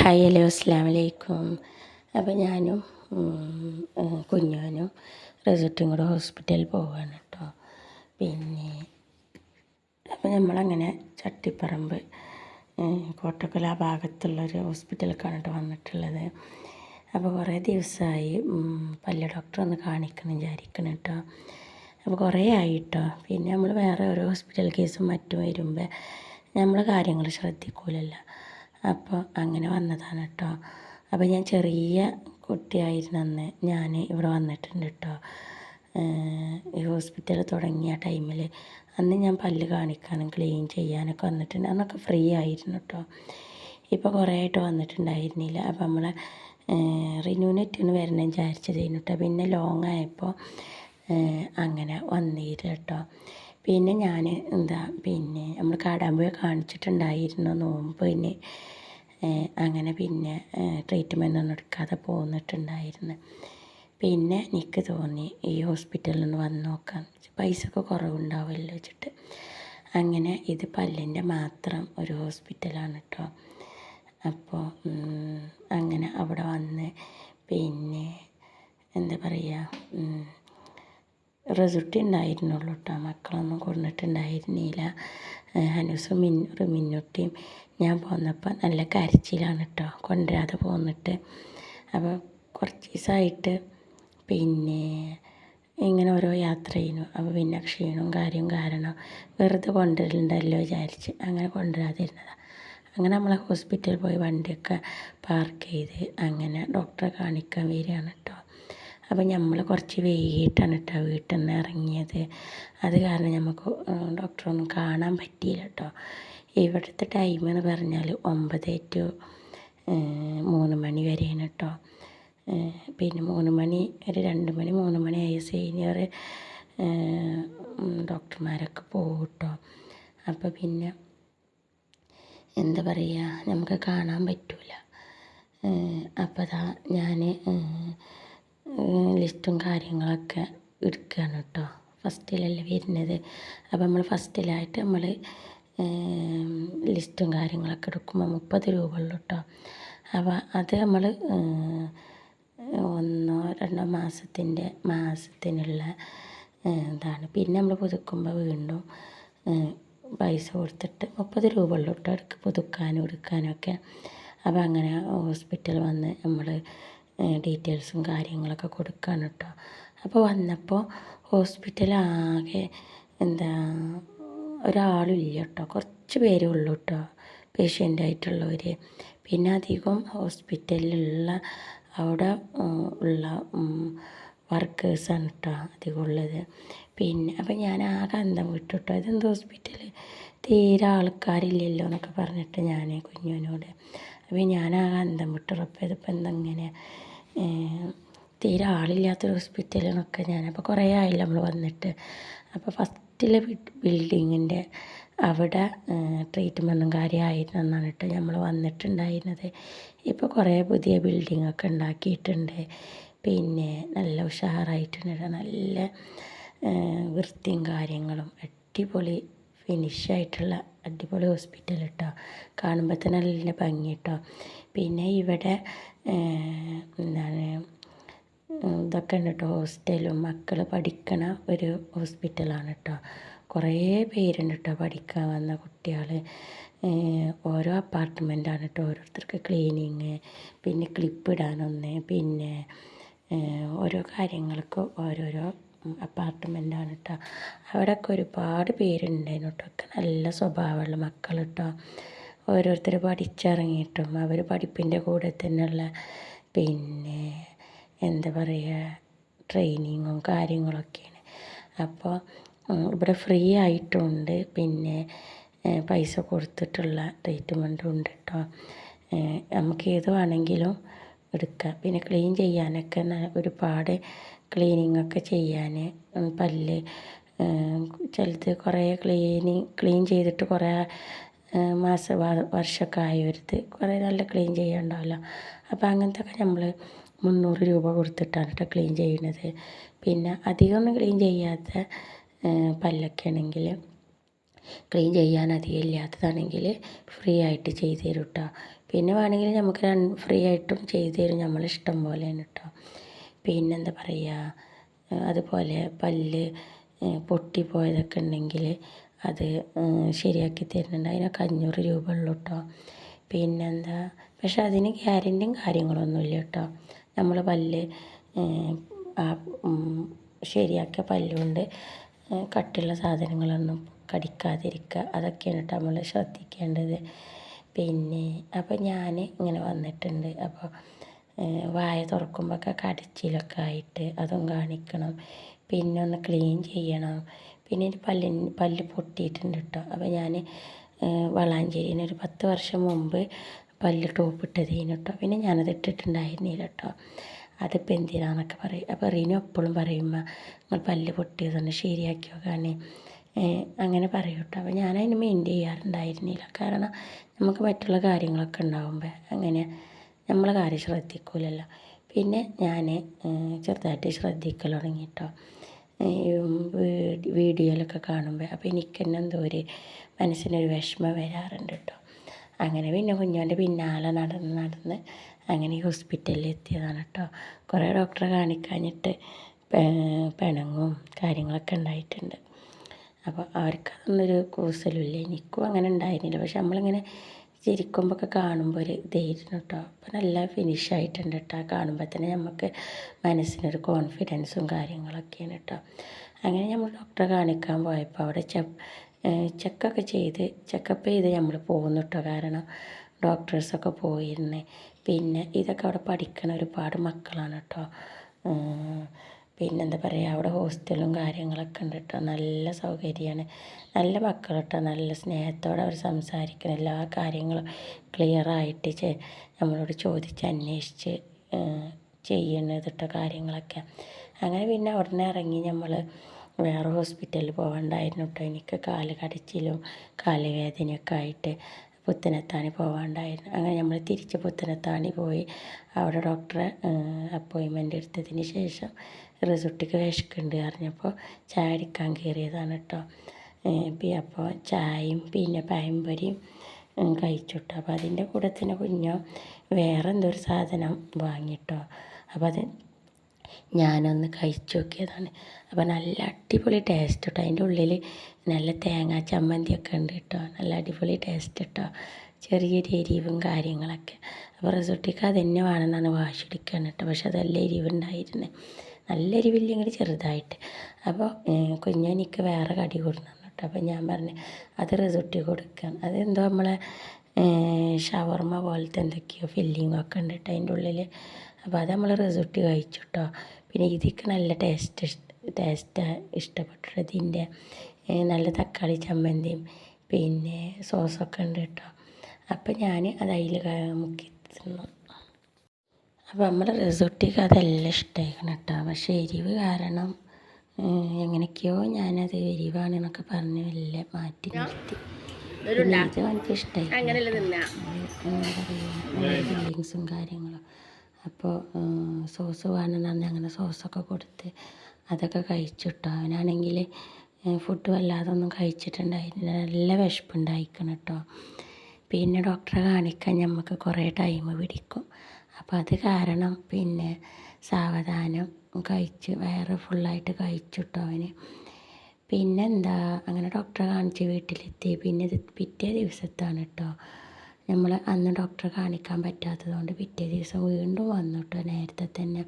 Hi hello അസ്സാം വലൈക്കും അപ്പോൾ ഞാനും കുഞ്ഞാനും റിസൾട്ടും കൂടെ ഹോസ്പിറ്റലിൽ പോവുകയാണ് കേട്ടോ പിന്നെ അപ്പോൾ നമ്മളങ്ങനെ ചട്ടിപ്പറമ്പ് കോട്ടക്കൽ ആ ഭാഗത്തുള്ളൊരു ഹോസ്പിറ്റലിലേക്കാണ് കേട്ടോ വന്നിട്ടുള്ളത്. അപ്പോൾ കുറേ ദിവസമായി പല്ല ഡോക്ടറെ ഒന്ന് കാണിക്കണം വിചാരിക്കണം കേട്ടോ അപ്പോൾ കുറേ ആയി കേട്ടോ പിന്നെ നമ്മൾ വേറെ ഓരോ ഹോസ്പിറ്റൽ കേസും മറ്റും വരുമ്പോൾ നമ്മൾ കാര്യങ്ങൾ ശ്രദ്ധിക്കൂലല്ലോ. അപ്പോൾ അങ്ങനെ വന്നതാണ് കേട്ടോ അപ്പോൾ ഞാൻ ചെറിയ കുട്ടിയായിരുന്നു അന്ന്. ഞാൻ ഇവിടെ വന്നിട്ടുണ്ട് കേട്ടോ ഈ ഹോസ്പിറ്റൽ തുടങ്ങിയ ടൈമിൽ അന്ന് ഞാൻ പല്ല് കാണിക്കാനും ക്ലീൻ ചെയ്യാനൊക്കെ വന്നിട്ടുണ്ട്. അന്നൊക്കെ ഫ്രീ ആയിരുന്നു കേട്ടോ ഇപ്പോൾ കുറേ ആയിട്ട് വന്നിട്ടുണ്ടായിരുന്നില്ല. അപ്പോൾ നമ്മളെ റിന്യൂനെറ്റിന് വരണം വിചാരിച്ചതായിരുന്നു കേട്ടോ പിന്നെ ലോങ് ആയപ്പോൾ അങ്ങനെ വന്നിരുന്നു കേട്ടോ പിന്നെ ഞാൻ എന്താ പിന്നെ നമ്മൾ കാടാമ്പുഴ കാണിച്ചിട്ടുണ്ടായിരുന്നു നോമ്പിന് അങ്ങനെ പിന്നെ ട്രീറ്റ്മെന്റ് ഒന്നും എടുക്കാതെ പോന്നിട്ടുണ്ടായിരുന്നു. പിന്നെ എനിക്ക് തോന്നി ഈ ഹോസ്പിറ്റലിൽ നിന്ന് വന്ന് നോക്കാം പൈസ ഒക്കെ കുറവുണ്ടാവുമല്ലോ വെച്ചിട്ട്. അങ്ങനെ ഇത് പല്ലിന്റെ മാത്രം ഒരു ഹോസ്പിറ്റലാണ് കേട്ടോ അപ്പോൾ അങ്ങനെ അവിടെ വന്ന് പിന്നെ എന്താ പറയുക റിസൾട്ട് ഉണ്ടായിരുന്നുള്ളൂ കേട്ടോ മക്കളൊന്നും കൊണ്ടിട്ടുണ്ടായിരുന്നില്ല ഹനൂസും മിന്നു മിന്നുട്ടിയും ഞാൻ പോന്നപ്പോൾ നല്ല കരച്ചിലാണ് കേട്ടോ കൊണ്ടുവരാതെ പോന്നിട്ട്. അപ്പോൾ കുറച്ച് ദിവസമായിട്ട് പിന്നെ ഇങ്ങനെ ഓരോ യാത്ര ചെയ്യുന്നു. അപ്പോൾ പിന്നെ ക്ഷീണവും കാര്യവും കാരണം വെറുതെ കൊണ്ടുവരലുണ്ടല്ലോ വിചാരിച്ച് അങ്ങനെ കൊണ്ടുവരാതിരുന്നതാണ് അങ്ങനെ നമ്മളെ ഹോസ്പിറ്റലിൽ പോയി വണ്ടിയൊക്കെ പാർക്ക് ചെയ്ത് അങ്ങനെ ഡോക്ടറെ കാണിക്കാൻ വരികയാണ് കേട്ടോ അപ്പോൾ നമ്മൾ കുറച്ച് വൈകിട്ടാണ് കേട്ടോ വീട്ടിൽ നിന്ന് ഇറങ്ങിയത്. അത് കാരണം നമുക്ക് ഡോക്ടറൊന്നും കാണാൻ പറ്റിയില്ല കേട്ടോ. ഇവിടുത്തെ ടൈം എന്ന് പറഞ്ഞാൽ ഒമ്പത് ടു മൂന്ന് മണി വരെയാണ് കേട്ടോ. പിന്നെ മൂന്ന് മണി ഒരു രണ്ട് മണി മൂന്ന് മണി ആയ സീനിയർ ഡോക്ടർമാരൊക്കെ പോകും കേട്ടോ. അപ്പോൾ പിന്നെ എന്താ പറയുക നമുക്ക് കാണാൻ പറ്റില്ല അപ്പോൾ അതാ ഞാൻ ലിസ്റ്റും കാര്യങ്ങളൊക്കെ എടുക്കുകയാണ് കേട്ടോ. ഫസ്റ്റിലല്ലേ വരുന്നത്. അപ്പോൾ നമ്മൾ ഫസ്റ്റിലായിട്ട് നമ്മൾ ലിസ്റ്റും കാര്യങ്ങളൊക്കെ എടുക്കുമ്പോൾ മുപ്പത് രൂപ ഉള്ളു കേട്ടോ. അപ്പോൾ അത് നമ്മൾ ഒന്നോ രണ്ടോ മാസത്തിന്റെ മാസത്തിനുള്ള ഇതാണ്. പിന്നെ നമ്മൾ പുതുക്കുമ്പോൾ വീണ്ടും പൈസ കൊടുത്തിട്ട് മുപ്പത് രൂപ ഉള്ളു കേട്ടോ. ഇടയ്ക്ക് പുതുക്കാനും എടുക്കാനും ഒക്കെ. അപ്പോൾ അങ്ങനെ ഹോസ്പിറ്റൽ വന്ന് നമ്മൾ ഡീറ്റെയിൽസും കാര്യങ്ങളൊക്കെ കൊടുക്കുകയാണ് കേട്ടോ അപ്പോൾ വന്നപ്പോൾ ഹോസ്പിറ്റലാകെ എന്താ ഒരാളില്ല കേട്ടോ കുറച്ച് പേരേ ഉള്ളൂ കേട്ടോ പേഷ്യന്റായിട്ടുള്ളവർ പിന്നെ അധികം ഹോസ്പിറ്റലിലുള്ള അവിടെ ഉള്ള വർക്കേഴ്സാണ് കേട്ടോ അധികം ഉള്ളത്. പിന്നെ അപ്പം ഞാൻ ആകെ അന്തം വിട്ടു കേട്ടോ ഇതെന്ത് ഹോസ്പിറ്റൽ തീരെ ആൾക്കാരില്ലല്ലോ എന്നൊക്കെ പറഞ്ഞിട്ട് ഞാൻ കുഞ്ഞുവിനോട് അപ്പം ഞാൻ ആകെ അന്തം വിട്ടു ഉറപ്പ് ഇതിപ്പോൾ എന്തെങ്ങനെ തീരെ ആളില്ലാത്തൊരു ഹോസ്പിറ്റലിനൊക്കെ ഞാനപ്പോൾ കുറേ ആയില്ല നമ്മൾ വന്നിട്ട്. അപ്പോൾ ഫസ്റ്റിലെ ബിൽഡിങ്ങിന്റെ അവിടെ ട്രീറ്റ്മെന്റും കാര്യമായിരുന്നു കേട്ടോ നമ്മൾ വന്നിട്ടുണ്ടായിരുന്നത്. ഇപ്പോൾ കുറേ പുതിയ ബിൽഡിങ്ങൊക്കെ ഉണ്ടാക്കിയിട്ടുണ്ട്. പിന്നെ നല്ല ഉഷാറായിട്ടുണ്ട് നല്ല വൃത്തിയും കാര്യങ്ങളും അടിപൊളി ഫിനിഷായിട്ടുള്ള അടിപൊളി ഹോസ്പിറ്റൽ കേട്ടോ കാണുമ്പോൾ തന്നെ നല്ല ഭംഗി കേട്ടോ പിന്നെ ഇവിടെ എന്താണ് ഇതൊക്കെ ഉണ്ട് കേട്ടോ ഹോസ്റ്റലും മക്കൾ പഠിക്കണ ഒരു ഹോസ്പിറ്റലാണ് കേട്ടോ കുറേ പേരുണ്ട് കേട്ടോ പഠിക്കാൻ വന്ന കുട്ടികൾ ഓരോ അപ്പാർട്ട്മെന്റാണ് കേട്ടോ ഓരോരുത്തർക്ക് ക്ലീനിങ് പിന്നെ ക്ലിപ്പ് ഇടാനൊന്ന് പിന്നെ ഓരോ കാര്യങ്ങൾക്ക് ഓരോരോ അപ്പാർട്ട്മെന്റാണ് കേട്ടോ അവിടെയൊക്കെ ഒരുപാട് പേരുണ്ടായിരുന്നു കേട്ടോ ഒക്കെ നല്ല സ്വഭാവമുള്ള മക്കൾ കേട്ടോ ഓരോരുത്തർ പഠിച്ചിറങ്ങിയിട്ടും അവർ പഠിപ്പിന്റെ കൂടെ തന്നെയുള്ള പിന്നെ എന്താ പറയുക ട്രെയിനിങ്ങും കാര്യങ്ങളൊക്കെയാണ്. അപ്പോൾ ഇവിടെ ഫ്രീ ആയിട്ടുണ്ട്. പിന്നെ പൈസ കൊടുത്തിട്ടുള്ള ട്രീറ്റ്മെന്റും ഉണ്ട് കേട്ടോ നമുക്ക് ഏത് വേണമെങ്കിലും എടുക്കാം. പിന്നെ ക്ലീൻ ചെയ്യാനൊക്കെ ഒരുപാട് ക്ലീനിങ് ഒക്കെ ചെയ്യാൻ പല്ല് ചിലത് കുറേ ക്ലീനിങ് ക്ലീൻ ചെയ്തിട്ട് കുറേ മാസ വർഷമൊക്കെ ആയവരുത് കുറേ നല്ല ക്ലീൻ ചെയ്യാനുണ്ടാവില്ല അപ്പോൾ അങ്ങനത്തെ ഒക്കെ നമ്മൾ മുന്നൂറ് രൂപ കൊടുത്തിട്ടാണ് കേട്ടോ ക്ലീൻ ചെയ്യുന്നത്. പിന്നെ അധികമൊന്നും ക്ലീൻ ചെയ്യാത്ത പല്ലൊക്കെ ആണെങ്കിൽ ക്ലീൻ ചെയ്യാൻ അധികം ഇല്ലാത്തതാണെങ്കിൽ ഫ്രീ ആയിട്ട് ചെയ്ത് തരും കേട്ടോ പിന്നെ വേണമെങ്കിൽ നമുക്ക് ഫ്രീ ആയിട്ടും ചെയ്ത് തരും. നമ്മളിഷ്ടം പോലെയാണ് കേട്ടോ പിന്നെന്താ പറയുക അതുപോലെ പല്ല് പൊട്ടിപ്പോയതൊക്കെ ഉണ്ടെങ്കിൽ അത് ശരിയാക്കി തരുന്നുണ്ട്. അതിനൊക്കെ അഞ്ഞൂറ് രൂപ ഉള്ളൂ കേട്ടോ പിന്നെന്താ പക്ഷെ അതിന് ഗ്യാരന്റിയും കാര്യങ്ങളൊന്നുമില്ല കേട്ടോ നമ്മൾ പല്ല് ആ ശരിയാക്കിയ പല്ലുകൊണ്ട് കട്ടിയുള്ള സാധനങ്ങളൊന്നും കടിക്കാതിരിക്കുക. അതൊക്കെയാണ് കേട്ടോ നമ്മൾ ശ്രദ്ധിക്കേണ്ടത്. പിന്നെ അപ്പോൾ ഞാൻ ഇങ്ങനെ വന്നിട്ടുണ്ട്. അപ്പോൾ വായ തുറക്കുമ്പോഴൊക്കെ കടിച്ചിലൊക്കെ ആയിട്ട് അതും കാണിക്കണം. പിന്നെ ഒന്ന് ക്ലീൻ ചെയ്യണം. പിന്നെ ഒരു പല്ലിന് പല്ല് പൊട്ടിയിട്ടുണ്ട് കേട്ടോ അപ്പോൾ ഞാൻ വളാഞ്ചേരിയിൽ ഒരു പത്ത് വർഷം മുമ്പ് പല്ല് ടോപ്പ് ഇട്ടതേനു കേട്ടോ പിന്നെ ഞാനത് ഇട്ടിട്ടുണ്ടായിരുന്നില്ല കേട്ടോ അതിപ്പോൾ എന്തിനാന്നൊക്കെ പറയും. അപ്പോൾ റീനു എപ്പോഴും പറയുമ്മ നിങ്ങൾ പല്ല് പൊട്ടിയതൊന്ന് ശരിയാക്കി നോക്കാനേ അങ്ങനെ പറയും കേട്ടോ അപ്പോൾ ഞാനതിന് മെയിന്റ് ചെയ്യാറുണ്ടായിരുന്നില്ല കാരണം നമുക്ക് മറ്റുള്ള കാര്യങ്ങളൊക്കെ ഉണ്ടാകുമ്പോൾ അങ്ങനെ നമ്മളെ കാര്യം ശ്രദ്ധിക്കൂലല്ലോ. പിന്നെ ഞാൻ ചെറുതായിട്ട് ശ്രദ്ധിക്കൽ തുടങ്ങി കേട്ടോ വീഡിയോയിലൊക്കെ കാണുമ്പോൾ അപ്പോൾ എനിക്ക് തന്നെ എന്തോ ഒരു മനസ്സിനൊരു വിഷമം വരാറുണ്ട് കേട്ടോ അങ്ങനെ പിന്നെ കുഞ്ഞോന്റെ പിന്നാലെ നടന്ന് നടന്ന് അങ്ങനെ ഹോസ്പിറ്റലിൽ എത്തിയതാണ് കേട്ടോ കുറേ ഡോക്ടറെ കാണിക്കാഞ്ഞിട്ട് പിണങ്ങും കാര്യങ്ങളൊക്കെ ഉണ്ടായിട്ടുണ്ട്. അപ്പോൾ അവർക്ക് അതൊന്നൊരു കൂസലുമില്ല. എനിക്കും അങ്ങനെ ഉണ്ടായിരുന്നില്ല. പക്ഷെ നമ്മളിങ്ങനെ ചിരിക്കുമ്പോൾ ഒക്കെ കാണുമ്പോൾ ഒരു ഇതായിരുന്നു കേട്ടോ. അപ്പോൾ നല്ല ഫിനിഷ് ആയിട്ടുണ്ട് കേട്ടോ. കാണുമ്പോൾ തന്നെ നമുക്ക് മനസ്സിനൊരു കോൺഫിഡൻസും കാര്യങ്ങളൊക്കെയാണ് കേട്ടോ. അങ്ങനെ നമ്മൾ ഡോക്ടറെ കാണിക്കാൻ പോയപ്പോൾ അവിടെ ചെ ചെക്കൊക്കെ ചെയ്ത് ചെക്കപ്പ് ചെയ്ത് നമ്മൾ പോകുന്നു കേട്ടോ. കാരണം ഡോക്ടേഴ്സൊക്കെ പോയിരുന്നേ. പിന്നെ ഇതൊക്കെ അവിടെ പഠിക്കണ ഒരുപാട് മക്കളാണ് കേട്ടോ. പിന്നെന്താ പറയുക അവിടെ ഹോസ്റ്റലും കാര്യങ്ങളൊക്കെ ഉണ്ട് കേട്ടോ നല്ല സൗകര്യമാണ് നല്ല മക്കൾ കേട്ടോ നല്ല സ്നേഹത്തോടെ അവർ സംസാരിക്കുന്നു എല്ലാ കാര്യങ്ങളും ക്ലിയറായിട്ട് ചെ നമ്മളോട് ചോദിച്ച് അന്വേഷിച്ച് ചെയ്യുന്നത് കേട്ടോ കാര്യങ്ങളൊക്കെ. അങ്ങനെ പിന്നെ ഉടനെ ഇറങ്ങി നമ്മൾ വേറെ ഹോസ്പിറ്റലിൽ പോകണ്ടായിരുന്നു കേട്ടോ എനിക്ക് കാൽ കടച്ചിലും കാൽ വേദനയൊക്കെ ആയിട്ട് പുത്തനത്താണി പോകാണ്ടായിരുന്നു അങ്ങനെ നമ്മൾ തിരിച്ച് പുത്തനത്താണി പോയി. അവിടെ ഡോക്ടറെ അപ്പോയിൻമെന്റ് എടുത്തതിന് ശേഷം റിസോർട്ടിക്ക് വിശക്കുന്നുണ്ട് അറിഞ്ഞപ്പോൾ ചായ അടിക്കാൻ കയറിയതാണ് കേട്ടോ. അപ്പോൾ ചായയും പിന്നെ പഴംപൊരിയും കഴിച്ചു കേട്ടോ. അപ്പോൾ അതിന്റെ കൂടെ തന്നെ കുഞ്ഞോ വേറെ എന്തോ ഒരു സാധനം വാങ്ങിട്ടോ അപ്പോൾ അത് ഞാനൊന്ന് കഴിച്ചു നോക്കിയതാണ്. അപ്പോൾ നല്ല അടിപൊളി ടേസ്റ്റ് കേട്ടോ. അതിന്റെ ഉള്ളിൽ നല്ല തേങ്ങാ ചമ്മന്തിയൊക്കെ ഉണ്ട് കേട്ടോ. നല്ല അടിപൊളി ടേസ്റ്റ് കേട്ടോ. ചെറിയൊരു എരിവും കാര്യങ്ങളൊക്കെ. അപ്പോൾ റിസോർട്ടിക്ക് അത് തന്നെ വേണമെന്നാണ് വാശി എടുക്കുകയാണ് കേട്ടോ. പക്ഷെ അതല്ല എരിവുണ്ടായിരുന്നു. നല്ല എരിവില്ലെങ്കിൽ ചെറുതായിട്ട്. അപ്പോൾ കുഞ്ഞനിക്ക് വേറെ കടി കൊടുക്കണം കേട്ടോ അപ്പോൾ ഞാൻ പറഞ്ഞു അത് റിസോർട്ടിൽ കൊടുക്കാം. അതെന്തോ നമ്മളെ ഷവർമ്മ പോലത്തെ എന്തൊക്കെയോ ഫില്ലിങ്ങൊക്കെ ഉണ്ട് കേട്ടോ അതിന്റെ ഉള്ളിൽ അപ്പോൾ അത് നമ്മൾ റിസോർട്ട് കഴിച്ചു കേട്ടോ പിന്നെ ഇതിക്ക് നല്ല ടേസ്റ്റ് ടേസ്റ്റ് ഇഷ്ടപ്പെട്ടു ഇതിന്റെ നല്ല തക്കാളി ചമ്മന്തിയും പിന്നെ സോസൊക്കെ ഉണ്ട് കേട്ടോ അപ്പം ഞാൻ അത് അതിൽ മുക്കി തിന്നു. അപ്പോൾ നമ്മുടെ റിസോർട്ടിക്ക് അതെല്ലാം ഇഷ്ടമായിരിക്കണം കേട്ടോ. പക്ഷേ എരിവ് കാരണം എങ്ങനെയൊക്കെയോ ഞാനത് എരിവാണ് എന്നൊക്കെ പറഞ്ഞ് വല്ല മാറ്റി നിർത്തി. ഇത് എനിക്ക് ഇഷ്ടമായി ഫീലിങ്സും കാര്യങ്ങളും. അപ്പോൾ സോസ് വേണമെന്ന് പറഞ്ഞ് അങ്ങനെ സോസൊക്കെ കൊടുത്ത് അതൊക്കെ കഴിച്ചു കേട്ടോ. അവനാണെങ്കിൽ ഫുഡ് വല്ലാതെ ഒന്നും കഴിച്ചിട്ടുണ്ടായിരുന്നില്ല. നല്ല വിശപ്പുണ്ടായിരിക്കണം കേട്ടോ. പിന്നെ ഡോക്ടറെ കാണിക്കാൻ നമുക്ക് കുറേ ടൈം പിടിക്കും. അപ്പോൾ അത് കാരണം പിന്നെ സാവധാനം കഴിച്ച് വയറ് ഫുള്ളായിട്ട് കഴിച്ചു കേട്ടോ അവന്. പിന്നെ എന്താ അങ്ങനെ ഡോക്ടറെ കാണിച്ച് വീട്ടിലെത്തി. പിന്നെ ഇത് പിറ്റേ ദിവസത്താണ് കേട്ടോ നമ്മൾ അന്ന് ഡോക്ടറെ കാണിക്കാൻ പറ്റാത്തത് കൊണ്ട് പിറ്റേ ദിവസം വീണ്ടും വന്നു കേട്ടോ നേരത്തെ തന്നെ.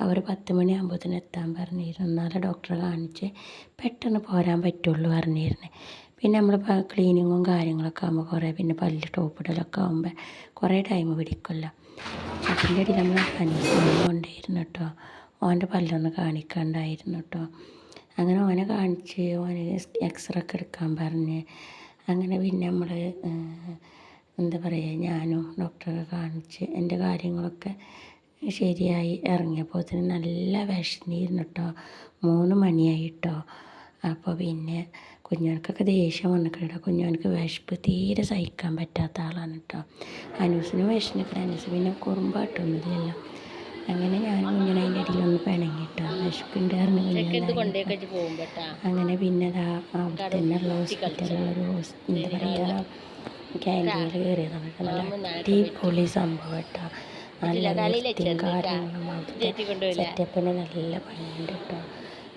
അവർ പത്ത് മണിയാകുമ്പോഴത്തേന് എത്താൻ പറഞ്ഞിരുന്നു. എന്നാലേ ഡോക്ടറെ കാണിച്ച് പെട്ടെന്ന് പോരാൻ പറ്റുള്ളൂ പറഞ്ഞിരുന്നു. പിന്നെ നമ്മൾ ക്ലീനിങ്ങും കാര്യങ്ങളൊക്കെ ആകുമ്പോൾ കുറേ പിന്നെ പല്ല് ടോപ്പിടലൊക്കെ ആകുമ്പോൾ കുറേ ടൈം പിടിക്കുമല്ലോ അതിന്റെ ഇടയിൽ നമ്മൾ കൊണ്ടിരുന്നു കേട്ടോ ഓന്റെ പല്ലൊന്ന് കാണിക്കാണ്ടായിരുന്നു കേട്ടോ അങ്ങനെ ഓനെ കാണിച്ച് ഓന് എക്സ്റേ ഒക്കെ എടുക്കാൻ പറഞ്ഞ്. അങ്ങനെ പിന്നെ നമ്മൾ എന്താ പറയുക ഞാനും ഡോക്ടറെ കാണിച്ച് എന്റെ കാര്യങ്ങളൊക്കെ ശരിയായി. ഇറങ്ങിയപ്പോഴത്തേന് നല്ല വിശന്നിരുന്നു കേട്ടോ മൂന്ന് മണിയായി കേട്ടോ അപ്പോൾ പിന്നെ കുഞ്ഞോനക്കൊക്കെ ദേഷ്യം വന്നിട്ടുണ്ട് കുഞ്ഞോനക്ക് വിശപ്പ് തീരെ സഹിക്കാൻ പറ്റാത്ത ആളാണ് കേട്ടോ. അനൂസിന് വിശന്നിക്കണം. അനൂസ് പിന്നെ കുറുമ്പായിട്ടൊന്നുമില്ലല്ലോ അങ്ങനെ ഞാൻ കുഞ്ഞിനെ അതിന്റെ ഇടയിൽ ഒന്ന് പിണങ്ങിട്ടോ വിശപ്പിന്റെ കാരണം അങ്ങനെ പിന്നെ അതാ അവിടെ തന്നെ ഉള്ള ഹോസ്പിറ്റലിലൊരു ഹോസ് എന്താ പറയുക ക്യാന്റീനിൽ കയറിയതാണ് കേട്ടോ. നല്ല അടിപൊളി സംഭവം കേട്ടോ. നല്ല വൃത്തിയും കാര്യങ്ങളും അവിടുത്തെ സെറ്റപ്പിന് നല്ല ഭംഗിയുണ്ട് കേട്ടോ.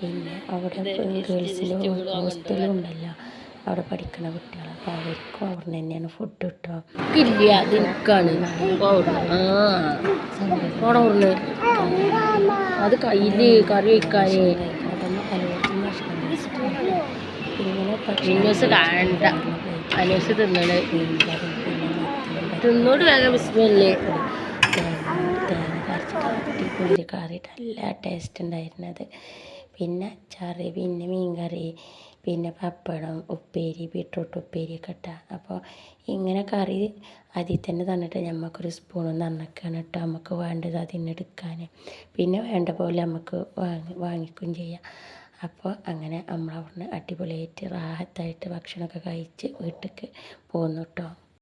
പിന്നെ അവിടെ ഗേൾസിലും ഹോസ്റ്റലും ഉണ്ടല്ല. അവിടെ പഠിക്കുന്ന കുട്ടികൾ അപ്പോൾ അവർക്കും അവിടെ തന്നെയാണ് ഫുഡ് കിട്ടുക. ഇല്ല അത് എനിക്കാണ്. ആ അത് കയ്യിൽ കറി കാണണ്ട തിന്നണ്. തിന്നോട് വേഗം വിസ്മല്ലേ തേങ്ങ കരച്ചിട്ട് കറി. നല്ല ടേസ്റ്റ് ഉണ്ടായിരുന്നത്. പിന്നെ അച്ചാറ് പിന്നെ മീൻ കറി പിന്നെ പപ്പടം ഉപ്പേരി ബീട്രൂട്ട് ഉപ്പേരി ഒക്കെ ഇട്ട. അപ്പോൾ ഇങ്ങനെ കറി അതിൽ തന്നെ തന്നിട്ട് ഞമ്മക്കൊരു സ്പൂണും തന്നൊക്കെയാണ് കേട്ടോ നമുക്ക് വേണ്ടത് അതിന് എടുക്കാൻ പിന്നെ വേണ്ട പോലെ നമുക്ക് വാങ്ങി വാങ്ങിക്കുകയും ചെയ്യാം. അപ്പോൾ അങ്ങനെ നമ്മളവിടുന്ന് അടിപൊളിയായിട്ട് റാഹത്തായിട്ട് ഭക്ഷണമൊക്കെ കഴിച്ച് വീട്ടിലേക്ക് പോന്നു കേട്ടോ